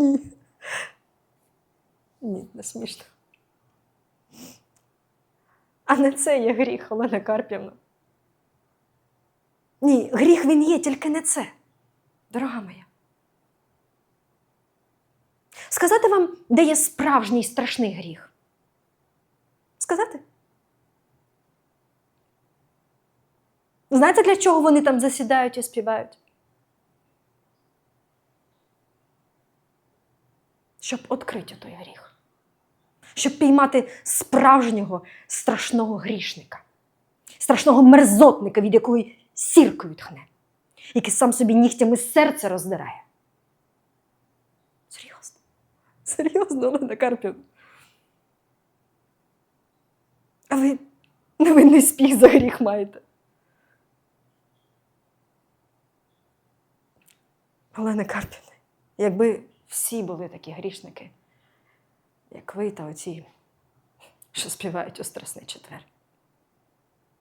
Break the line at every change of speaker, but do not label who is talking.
ні. Ні, не смішно. А не це є гріх, Олена Карпівна. Ні, гріх він є, тільки не це, дорога моя. Сказати вам, де є справжній страшний гріх? Сказати? Знаєте, для чого вони там засідають і співають? Щоб відкрити той гріх. Щоб піймати справжнього страшного грішника, страшного мерзотника, від якої сіркою тхне, який сам собі нігтями серце роздирає. Серйозно. Серйозно, Олена Карпівна. А ви невинний спіх за гріх маєте. Олена Карпівна, якби всі були такі грішники, як ви та оці, що співають у Страсний четвер.